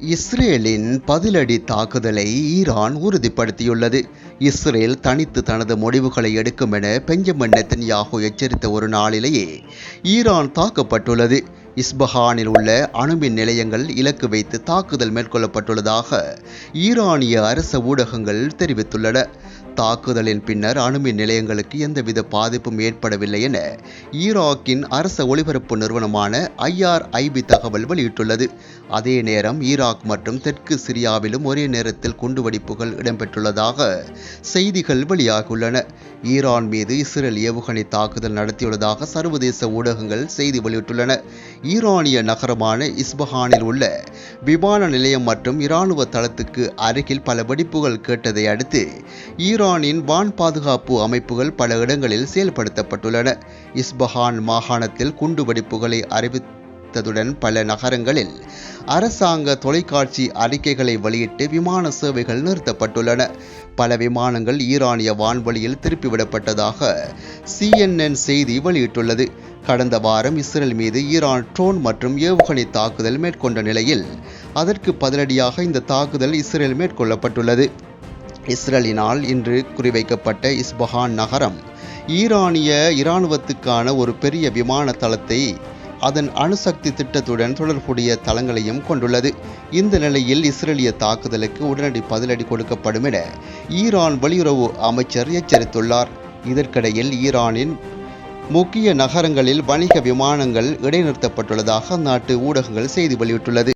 இஸ்ரேலின் பதிலடி தாக்குதலை ஈரான் உறுதிப்படுத்தியுள்ளது. இஸ்ரேல் தனித்து தனது முடிவுகளை எடுக்கும் என பெஞ்சமின் நெத்தன்யாகு எச்சரித்த ஒரு நாளிலேயே ஈரான் தாக்கப்பட்டுள்ளது. இஸ்பஹானில் உள்ள அணுமின் நிலையங்கள் இலக்கு வைத்து தாக்குதல் மேற்கொள்ளப்பட்டுள்ளதாக ஈரானிய அரச ஊடகங்கள் தெரிவித்துள்ளன. தாக்குதலின் பின்னர் அணுமின் நிலையங்களுக்கு எந்தவித பாதிப்பும் ஏற்படவில்லை என ஈராக்கின் அரச ஒளிபரப்பு நிறுவனமான ஐஆர்ஐபி தகவல் வெளியிட்டுள்ளது. அதே நேரம் ஈராக் மற்றும் தெற்கு சிரியாவிலும் ஒரே நேரத்தில் குண்டுவெடிப்புகள் இடம்பெற்றுள்ளதாக செய்திகள் வெளியாகியுள்ளன. ஈரான் மீது இஸ்ரேல் ஏவுகணை தாக்குதல் நடத்தியுள்ளதாக சர்வதேச ஊடகங்கள் செய்தி வெளியிட்டுள்ளன. ஈரானிய நகரமான இஸ்பஹானில் உள்ள விமான நிலையம் மற்றும் இராணுவ தளத்துக்கு அருகில் பல வெடிப்புகள் கேட்டதை அடுத்து ஈரானின் வான் பாதுகாப்பு அமைப்புகள் பல இடங்களில் செயல்படுத்தப்பட்டுள்ளன. இஸ்பஹான் மாகாணத்தில் குண்டு வெடிப்புகளை அறிவித்ததுடன் பல நகரங்களில் அரசாங்க தொலைக்காட்சி அறிக்கைகளை வெளியிட்டு விமான சேவைகள் நிறுத்தப்பட்டுள்ளன. பல விமானங்கள் ஈரானிய வான்வழியில் திருப்பிவிடப்பட்டதாக சிஎன்என் செய்தி வெளியிட்டுள்ளது. கடந்த வாரம் இஸ்ரேல் மீது ஈரான் ட்ரோன் மற்றும் ஏவுகணை தாக்குதல் மேற்கொண்ட நிலையில் அதற்கு பதிலடியாக இந்த தாக்குதல் இஸ்ரேல் மேற்கொள்ளப்பட்டுள்ளது. இஸ்ரேலினால் இன்று குறிவைக்கப்பட்ட இஸ்பஹான் நகரம் ஈரானிய இராணுவத்துக்கான ஒரு பெரிய விமான தளத்தை அதன் அணுசக்தி திட்டத்துடன் தொடர்புடைய தளங்களையும் கொண்டுள்ளது. இந்த நிலையில் இஸ்ரேலிய தாக்குதலுக்கு உடனடி பதிலடி கொடுக்கப்படும் என ஈரான் வெளியுறவு அமைச்சர் எச்சரித்துள்ளார். இதற்கிடையில் ஈரானின் முக்கிய நகரங்களில் வணிக விமானங்கள் இடைநிறுத்தப்பட்டுள்ளதாக அந்நாட்டு ஊடகங்கள் செய்தி வெளியிட்டுள்ளது.